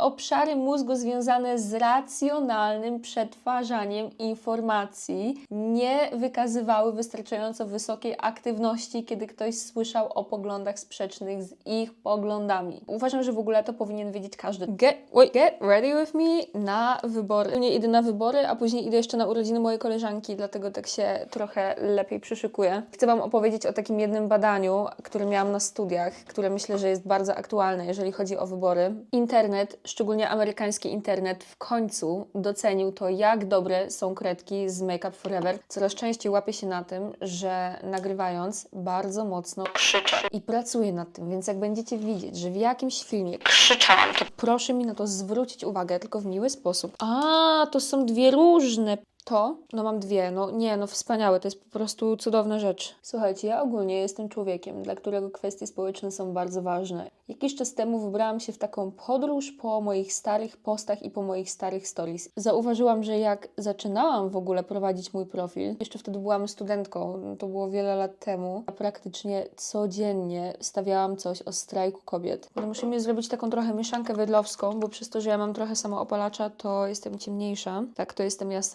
Obszary mózgu związane z racjonalnym przetwarzaniem informacji nie wykazywały wystarczająco wysokiej aktywności, kiedy ktoś słyszał o poglądach sprzecznych z ich poglądami. Uważam, że w ogóle to powinien wiedzieć każdy. Get, wait, get ready with me na wybory. Nie idę na wybory, a później idę jeszcze na urodziny mojej koleżanki, dlatego tak się trochę lepiej przyszykuję. Chcę Wam opowiedzieć o takim jednym badaniu, które miałam na studiach, które myślę, że jest bardzo aktualne, jeżeli chodzi o wybory. Internet, szczególnie amerykański internet, w końcu docenił to, jak dobre są kredki z Make Up Forever. Coraz częściej łapię się na tym, że nagrywając bardzo mocno krzyczę i pracuję nad tym, więc jak będziecie widzieć, że w jakimś filmie krzyczałam, to proszę mi na to zwrócić uwagę, tylko w miły sposób. A, to są dwie różne to, no mam dwie, no nie, no wspaniałe, to jest po prostu cudowna rzecz. Słuchajcie, ja ogólnie jestem człowiekiem, dla którego kwestie społeczne są bardzo ważne. Jakiś czas temu wybrałam się w taką podróż po moich starych postach i po moich starych stories. Zauważyłam, że jak zaczynałam w ogóle prowadzić mój profil, jeszcze wtedy byłam studentką, to było wiele lat temu, a praktycznie codziennie stawiałam coś o strajku kobiet. Ale musimy zrobić taką trochę mieszankę wedlowską, bo przez to, że ja mam trochę samoopalacza, to jestem ciemniejsza. Tak, to jestem ja z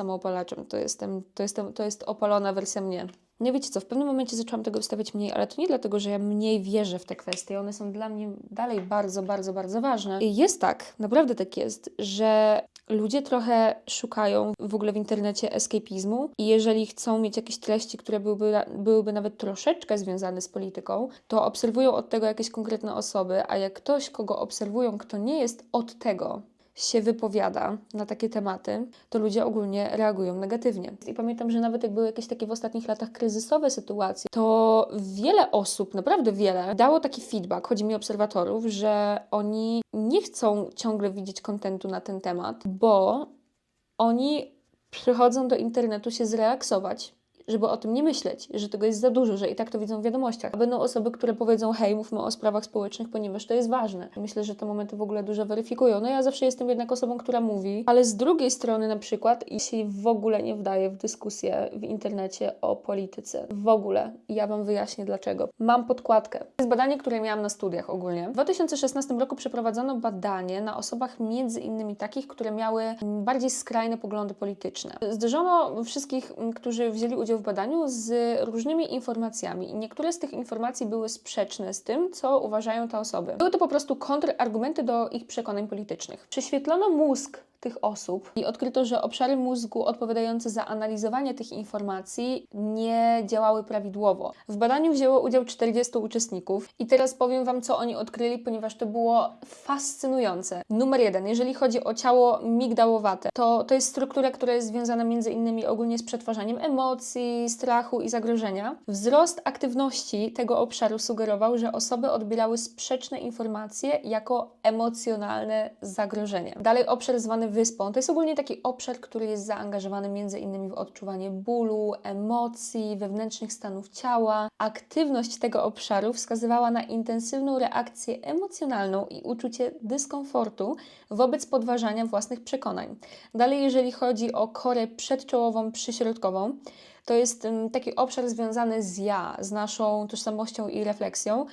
samoopalaczem, to jestem, to jestem, to jest opalona wersja mnie. Nie wiecie co, w pewnym momencie zaczęłam tego wstawiać mniej, ale to nie dlatego, że ja mniej wierzę w te kwestie. One są dla mnie dalej bardzo, bardzo, bardzo ważne. I jest tak, naprawdę tak jest, że ludzie trochę szukają w ogóle w internecie escapizmu i jeżeli chcą mieć jakieś treści, które byłyby, byłyby nawet troszeczkę związane z polityką, to obserwują od tego jakieś konkretne osoby, a jak ktoś, kogo obserwują, kto nie jest od tego, się wypowiada na takie tematy, to ludzie ogólnie reagują negatywnie. I pamiętam, że nawet jak były jakieś takie w ostatnich latach kryzysowe sytuacje, to wiele osób, naprawdę wiele, dało taki feedback, chodzi mi o obserwatorów, że oni nie chcą ciągle widzieć kontentu na ten temat, bo oni przychodzą do internetu się zrelaksować żeby o tym nie myśleć, że tego jest za dużo, że i tak to widzą w wiadomościach. A będą osoby, które powiedzą, hej, mówmy o sprawach społecznych, ponieważ to jest ważne. Myślę, że te momenty w ogóle dużo weryfikują. No ja zawsze jestem jednak osobą, która mówi, ale z drugiej strony na przykład się w ogóle nie wdaje w dyskusję w internecie o polityce. W ogóle. Ja Wam wyjaśnię dlaczego. Mam podkładkę. To jest badanie, które miałam na studiach ogólnie. W 2016 roku przeprowadzono badanie na osobach między innymi takich, które miały bardziej skrajne poglądy polityczne. Zderzono wszystkich, którzy wzięli udział w badaniu z różnymi informacjami i niektóre z tych informacji były sprzeczne z tym, co uważają te osoby. Były to po prostu kontrargumenty do ich przekonań politycznych. Prześwietlono mózg tych osób i odkryto, że obszary mózgu odpowiadające za analizowanie tych informacji nie działały prawidłowo. W badaniu wzięło udział 40 uczestników i teraz powiem Wam, co oni odkryli, ponieważ to było fascynujące. Numer jeden, jeżeli chodzi o ciało migdałowate, to to jest struktura, która jest związana między innymi ogólnie z przetwarzaniem emocji, strachu i zagrożenia. Wzrost aktywności tego obszaru sugerował, że osoby odbierały sprzeczne informacje jako emocjonalne zagrożenie. Dalej obszar zwany wyspą. To jest ogólnie taki obszar, który jest zaangażowany między innymi w odczuwanie bólu, emocji, wewnętrznych stanów ciała. Aktywność tego obszaru wskazywała na intensywną reakcję emocjonalną i uczucie dyskomfortu wobec podważania własnych przekonań. Dalej, jeżeli chodzi o korę przedczołową przyśrodkową, to jest taki obszar związany z ja, z naszą tożsamością i refleksją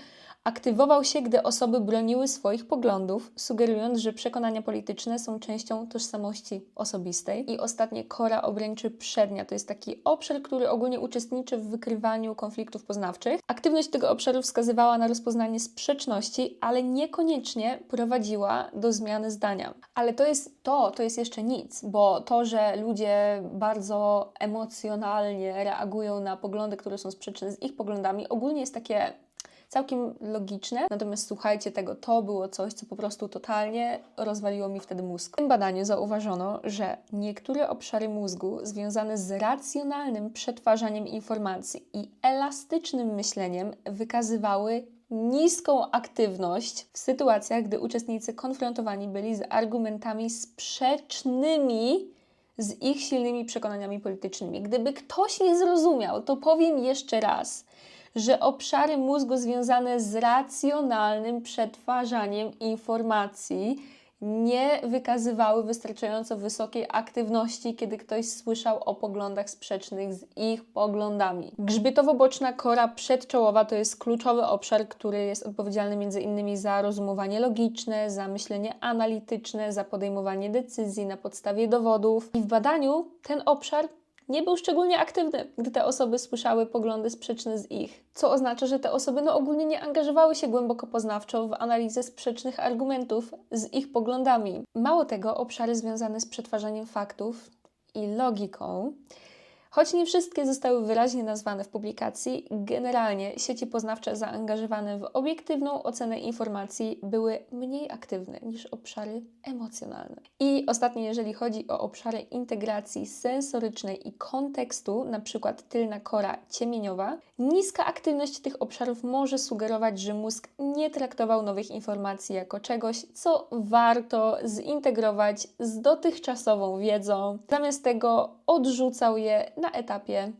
aktywował się, gdy osoby broniły swoich poglądów, sugerując, że przekonania polityczne są częścią tożsamości osobistej. I ostatnie kora obręczy przednia to jest taki obszar, który ogólnie uczestniczy w wykrywaniu konfliktów poznawczych. Aktywność tego obszaru wskazywała na rozpoznanie sprzeczności, ale niekoniecznie prowadziła do zmiany zdania. Ale to jest to, to jest jeszcze nic, bo to, że ludzie bardzo emocjonalnie reagują na poglądy, które są sprzeczne z ich poglądami, ogólnie jest takie całkiem logiczne, natomiast słuchajcie tego, to było coś, co po prostu totalnie rozwaliło mi wtedy mózg. W tym badaniu zauważono, że niektóre obszary mózgu związane z racjonalnym przetwarzaniem informacji i elastycznym myśleniem wykazywały niską aktywność w sytuacjach, gdy uczestnicy konfrontowani byli z argumentami sprzecznymi z ich silnymi przekonaniami politycznymi. Gdyby ktoś nie zrozumiał, to powiem jeszcze raz że obszary mózgu związane z racjonalnym przetwarzaniem informacji nie wykazywały wystarczająco wysokiej aktywności, kiedy ktoś słyszał o poglądach sprzecznych z ich poglądami. Grzbietowo-boczna kora przedczołowa to jest kluczowy obszar, który jest odpowiedzialny innymi za rozumowanie logiczne, za myślenie analityczne, za podejmowanie decyzji na podstawie dowodów. I w badaniu ten obszar nie był szczególnie aktywny, gdy te osoby słyszały poglądy sprzeczne z ich. Co oznacza, że te osoby no, ogólnie nie angażowały się głęboko poznawczo w analizę sprzecznych argumentów z ich poglądami. Mało tego, obszary związane z przetwarzaniem faktów i logiką Choć nie wszystkie zostały wyraźnie nazwane w publikacji, generalnie sieci poznawcze zaangażowane w obiektywną ocenę informacji były mniej aktywne niż obszary emocjonalne. I ostatnie, jeżeli chodzi o obszary integracji sensorycznej i kontekstu, przykład tylna kora ciemieniowa, niska aktywność tych obszarów może sugerować, że mózg nie traktował nowych informacji jako czegoś, co warto zintegrować z dotychczasową wiedzą. Zamiast tego odrzucał je na etapie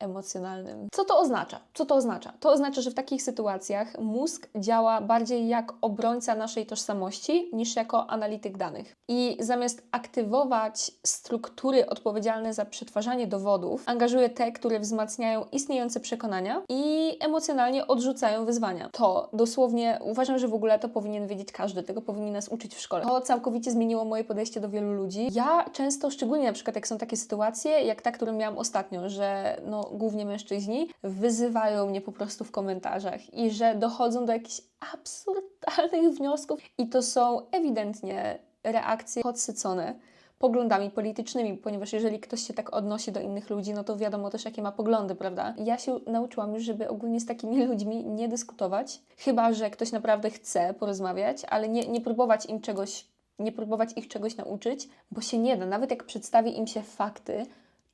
emocjonalnym. Co to oznacza? Co to oznacza? To oznacza, że w takich sytuacjach mózg działa bardziej jak obrońca naszej tożsamości niż jako analityk danych. I zamiast aktywować struktury odpowiedzialne za przetwarzanie dowodów, angażuje te, które wzmacniają istniejące przekonania i emocjonalnie odrzucają wyzwania. To dosłownie uważam, że w ogóle to powinien wiedzieć każdy, tego powinni nas uczyć w szkole. To całkowicie zmieniło moje podejście do wielu ludzi. Ja często, szczególnie na przykład jak są takie sytuacje, jak ta, którą miałam ostatnio, że no głównie mężczyźni, wyzywają mnie po prostu w komentarzach i że dochodzą do jakichś absurdalnych wniosków i to są ewidentnie reakcje podsycone poglądami politycznymi, ponieważ jeżeli ktoś się tak odnosi do innych ludzi, no to wiadomo też, jakie ma poglądy, prawda? Ja się nauczyłam już, żeby ogólnie z takimi ludźmi nie dyskutować, chyba że ktoś naprawdę chce porozmawiać, ale nie, nie próbować im czegoś, nie próbować ich czegoś nauczyć, bo się nie da. Nawet jak przedstawi im się fakty,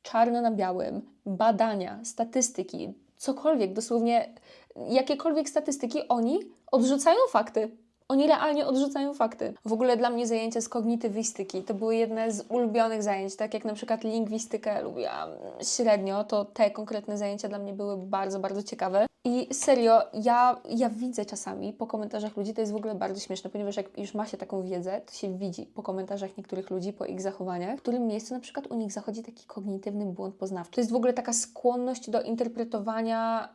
czarno na białym, badania, statystyki, cokolwiek, dosłownie jakiekolwiek statystyki, oni odrzucają fakty. Oni realnie odrzucają fakty. W ogóle dla mnie zajęcia z kognitywistyki to były jedne z ulubionych zajęć, tak jak na przykład lingwistykę lubiłam średnio, to te konkretne zajęcia dla mnie były bardzo, bardzo ciekawe. I serio, ja, ja widzę czasami po komentarzach ludzi, to jest w ogóle bardzo śmieszne, ponieważ jak już ma się taką wiedzę, to się widzi po komentarzach niektórych ludzi, po ich zachowaniach, w którym miejscu na przykład u nich zachodzi taki kognitywny błąd poznawczy. To jest w ogóle taka skłonność do interpretowania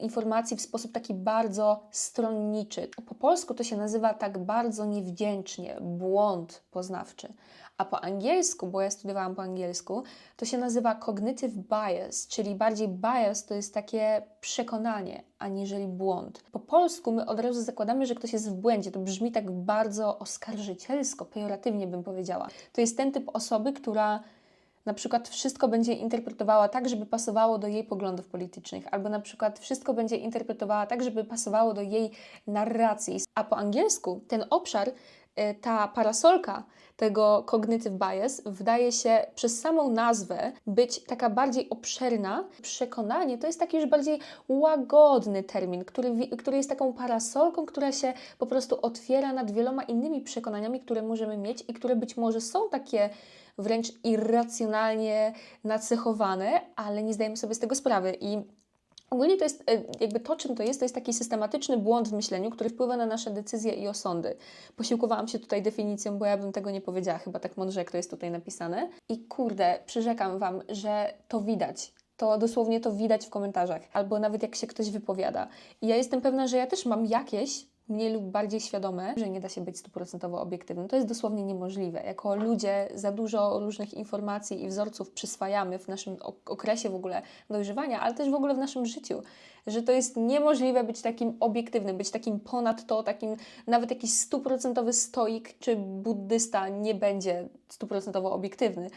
informacji w sposób taki bardzo stronniczy. Po polsku to się nazywa tak bardzo niewdzięcznie błąd poznawczy. A po angielsku, bo ja studiowałam po angielsku, to się nazywa cognitive bias, czyli bardziej bias to jest takie przekonanie, aniżeli błąd. Po polsku my od razu zakładamy, że ktoś jest w błędzie. To brzmi tak bardzo oskarżycielsko, pejoratywnie bym powiedziała. To jest ten typ osoby, która na przykład wszystko będzie interpretowała tak, żeby pasowało do jej poglądów politycznych, albo na przykład wszystko będzie interpretowała tak, żeby pasowało do jej narracji. A po angielsku ten obszar, ta parasolka tego cognitive bias wydaje się przez samą nazwę być taka bardziej obszerna. Przekonanie to jest taki już bardziej łagodny termin, który, który jest taką parasolką, która się po prostu otwiera nad wieloma innymi przekonaniami, które możemy mieć i które być może są takie wręcz irracjonalnie nacechowane, ale nie zdajemy sobie z tego sprawy. I Ogólnie to jest, e, jakby to, czym to jest, to jest taki systematyczny błąd w myśleniu, który wpływa na nasze decyzje i osądy. Posiłkowałam się tutaj definicją, bo ja bym tego nie powiedziała, chyba tak mądrze, jak to jest tutaj napisane. I kurde, przyrzekam Wam, że to widać. To dosłownie to widać w komentarzach, albo nawet jak się ktoś wypowiada. I ja jestem pewna, że ja też mam jakieś mniej lub bardziej świadome, że nie da się być stuprocentowo obiektywnym. To jest dosłownie niemożliwe. Jako ludzie za dużo różnych informacji i wzorców przyswajamy w naszym okresie w ogóle dojrzewania, ale też w ogóle w naszym życiu. Że to jest niemożliwe być takim obiektywnym, być takim ponad to, takim nawet jakiś stuprocentowy stoik czy buddysta nie będzie stuprocentowo obiektywny.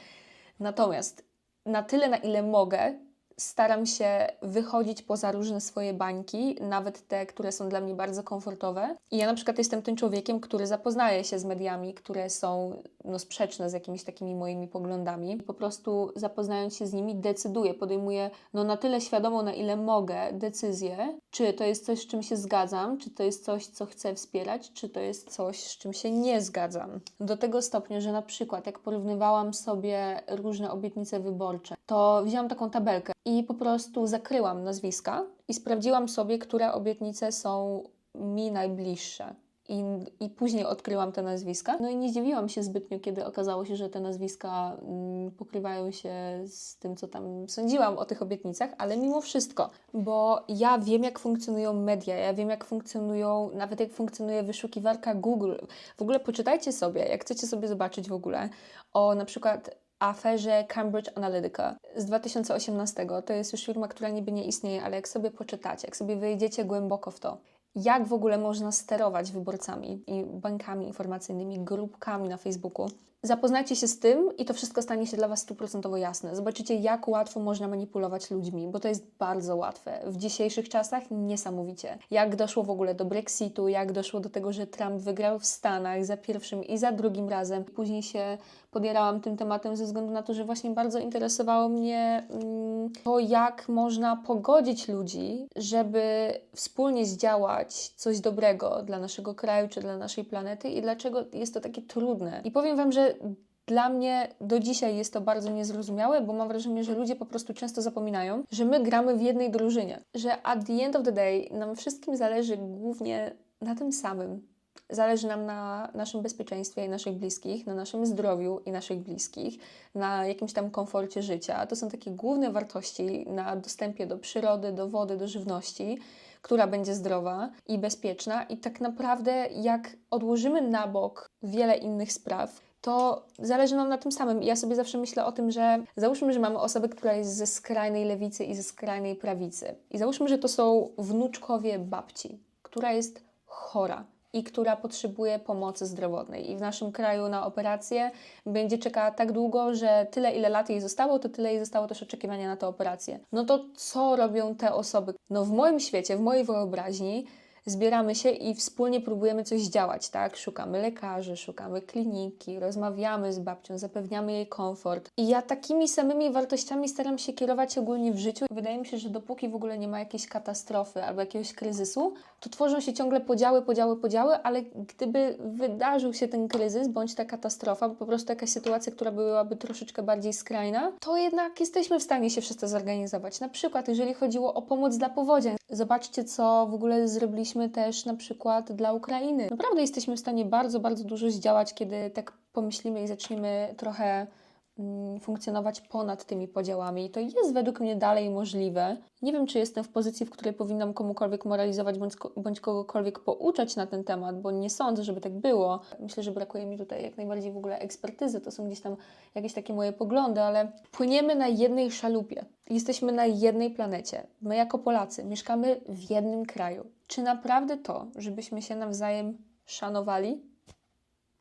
Natomiast na tyle, na ile mogę, staram się wychodzić poza różne swoje bańki, nawet te, które są dla mnie bardzo komfortowe. I ja na przykład jestem tym człowiekiem, który zapoznaje się z mediami, które są no, sprzeczne z jakimiś takimi moimi poglądami. Po prostu zapoznając się z nimi, decyduję, podejmuję no, na tyle świadomą, na ile mogę, decyzję, czy to jest coś, z czym się zgadzam, czy to jest coś, co chcę wspierać, czy to jest coś, z czym się nie zgadzam. Do tego stopnia, że na przykład jak porównywałam sobie różne obietnice wyborcze, to wzięłam taką tabelkę i po prostu zakryłam nazwiska i sprawdziłam sobie, które obietnice są mi najbliższe. I, I później odkryłam te nazwiska. No i nie zdziwiłam się zbytnio, kiedy okazało się, że te nazwiska mm, pokrywają się z tym, co tam sądziłam o tych obietnicach, ale mimo wszystko, bo ja wiem, jak funkcjonują media, ja wiem, jak funkcjonują, nawet jak funkcjonuje wyszukiwarka Google. W ogóle poczytajcie sobie, jak chcecie sobie zobaczyć w ogóle o na przykład aferze Cambridge Analytica z 2018. To jest już firma, która niby nie istnieje, ale jak sobie poczytacie, jak sobie wejdziecie głęboko w to, jak w ogóle można sterować wyborcami i bankami informacyjnymi, grupkami na Facebooku. Zapoznajcie się z tym i to wszystko stanie się dla Was stuprocentowo jasne. Zobaczycie, jak łatwo można manipulować ludźmi, bo to jest bardzo łatwe. W dzisiejszych czasach niesamowicie. Jak doszło w ogóle do Brexitu, jak doszło do tego, że Trump wygrał w Stanach za pierwszym i za drugim razem. Później się podjarałam tym tematem ze względu na to, że właśnie bardzo interesowało mnie mm, to, jak można pogodzić ludzi, żeby wspólnie zdziałać coś dobrego dla naszego kraju czy dla naszej planety i dlaczego jest to takie trudne. I powiem Wam, że dla mnie do dzisiaj jest to bardzo niezrozumiałe, bo mam wrażenie, że ludzie po prostu często zapominają, że my gramy w jednej drużynie, że at the end of the day nam wszystkim zależy głównie na tym samym. Zależy nam na naszym bezpieczeństwie i naszych bliskich, na naszym zdrowiu i naszych bliskich, na jakimś tam komforcie życia. To są takie główne wartości na dostępie do przyrody, do wody, do żywności, która będzie zdrowa i bezpieczna. I tak naprawdę, jak odłożymy na bok wiele innych spraw, to zależy nam na tym samym. I ja sobie zawsze myślę o tym, że załóżmy, że mamy osobę, która jest ze skrajnej lewicy i ze skrajnej prawicy. I załóżmy, że to są wnuczkowie babci, która jest chora i która potrzebuje pomocy zdrowotnej. I w naszym kraju na operację będzie czekała tak długo, że tyle, ile lat jej zostało, to tyle jej zostało też oczekiwania na tę operację. No to co robią te osoby? No w moim świecie, w mojej wyobraźni, zbieramy się i wspólnie próbujemy coś działać, tak? Szukamy lekarzy, szukamy kliniki, rozmawiamy z babcią, zapewniamy jej komfort. I ja takimi samymi wartościami staram się kierować ogólnie w życiu. Wydaje mi się, że dopóki w ogóle nie ma jakiejś katastrofy albo jakiegoś kryzysu, to tworzą się ciągle podziały, podziały, podziały, ale gdyby wydarzył się ten kryzys bądź ta katastrofa, bo po prostu jakaś sytuacja, która byłaby troszeczkę bardziej skrajna, to jednak jesteśmy w stanie się wszyscy zorganizować. Na przykład, jeżeli chodziło o pomoc dla powodzian. Zobaczcie, co w ogóle zrobiliśmy też na przykład dla Ukrainy. Naprawdę jesteśmy w stanie bardzo, bardzo dużo zdziałać, kiedy tak pomyślimy i zaczniemy trochę funkcjonować ponad tymi podziałami. I to jest według mnie dalej możliwe. Nie wiem, czy jestem w pozycji, w której powinnam komukolwiek moralizować bądź, bądź kogokolwiek pouczać na ten temat, bo nie sądzę, żeby tak było. Myślę, że brakuje mi tutaj jak najbardziej w ogóle ekspertyzy. To są gdzieś tam jakieś takie moje poglądy, ale płyniemy na jednej szalupie. Jesteśmy na jednej planecie. My jako Polacy mieszkamy w jednym kraju. Czy naprawdę to, żebyśmy się nawzajem szanowali,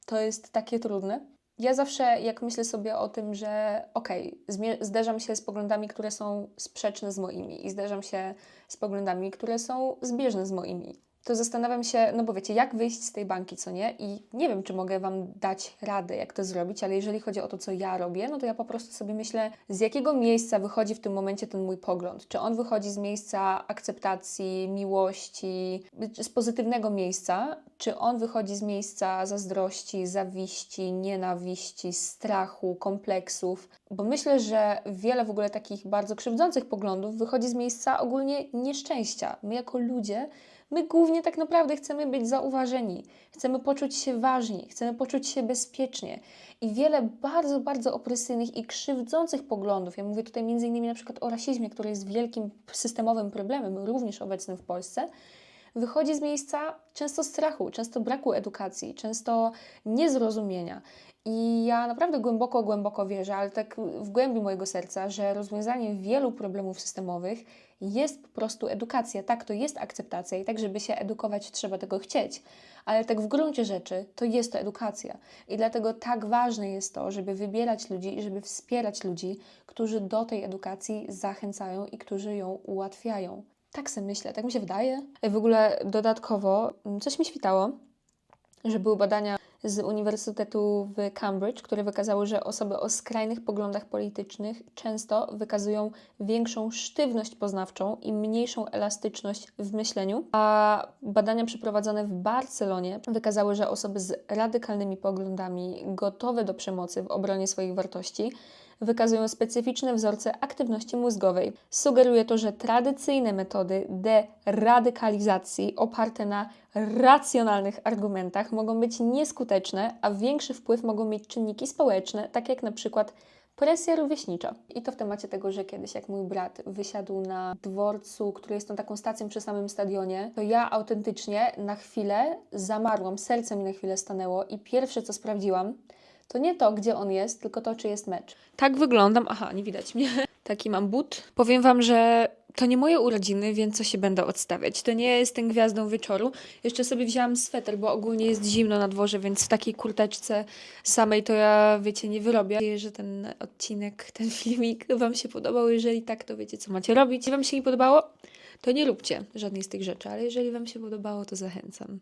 to jest takie trudne? Ja zawsze, jak myślę sobie o tym, że okej, okay, zderzam się z poglądami, które są sprzeczne z moimi i zderzam się z poglądami, które są zbieżne z moimi, to zastanawiam się, no bo wiecie, jak wyjść z tej banki, co nie? I nie wiem, czy mogę Wam dać radę, jak to zrobić, ale jeżeli chodzi o to, co ja robię, no to ja po prostu sobie myślę, z jakiego miejsca wychodzi w tym momencie ten mój pogląd. Czy on wychodzi z miejsca akceptacji, miłości, z pozytywnego miejsca, czy on wychodzi z miejsca zazdrości, zawiści, nienawiści, strachu, kompleksów. Bo myślę, że wiele w ogóle takich bardzo krzywdzących poglądów wychodzi z miejsca ogólnie nieszczęścia. My jako ludzie My głównie tak naprawdę chcemy być zauważeni, chcemy poczuć się ważni, chcemy poczuć się bezpiecznie. I wiele bardzo, bardzo opresyjnych i krzywdzących poglądów, ja mówię tutaj innymi na przykład o rasizmie, który jest wielkim systemowym problemem, również obecnym w Polsce, wychodzi z miejsca często strachu, często braku edukacji, często niezrozumienia. I ja naprawdę głęboko, głęboko wierzę, ale tak w głębi mojego serca, że rozwiązaniem wielu problemów systemowych jest po prostu edukacja. Tak, to jest akceptacja i tak, żeby się edukować, trzeba tego chcieć, ale tak w gruncie rzeczy to jest to edukacja. I dlatego tak ważne jest to, żeby wybierać ludzi i żeby wspierać ludzi, którzy do tej edukacji zachęcają i którzy ją ułatwiają. Tak sobie myślę, tak mi się wydaje. W ogóle dodatkowo coś mi świtało, że były badania z Uniwersytetu w Cambridge, które wykazały, że osoby o skrajnych poglądach politycznych często wykazują większą sztywność poznawczą i mniejszą elastyczność w myśleniu. A badania przeprowadzone w Barcelonie wykazały, że osoby z radykalnymi poglądami, gotowe do przemocy w obronie swoich wartości, wykazują specyficzne wzorce aktywności mózgowej. Sugeruje to, że tradycyjne metody deradykalizacji oparte na racjonalnych argumentach mogą być nieskuteczne, a większy wpływ mogą mieć czynniki społeczne, tak jak na przykład presja rówieśnicza. I to w temacie tego, że kiedyś jak mój brat wysiadł na dworcu, który jest tą taką stacją przy samym stadionie, to ja autentycznie na chwilę zamarłam, serce mi na chwilę stanęło i pierwsze co sprawdziłam, to nie to, gdzie on jest, tylko to, czy jest mecz. Tak wyglądam. Aha, nie widać mnie. Taki mam but. Powiem Wam, że to nie moje urodziny, więc co się będę odstawiać. To nie jestem gwiazdą wieczoru. Jeszcze sobie wzięłam sweter, bo ogólnie jest zimno na dworze, więc w takiej kurteczce samej to ja, wiecie, nie wyrobię. Mam nadzieję, że ten odcinek, ten filmik Wam się podobał. Jeżeli tak, to wiecie, co macie robić. Jeśli Wam się nie podobało, to nie róbcie żadnej z tych rzeczy, ale jeżeli Wam się podobało, to zachęcam.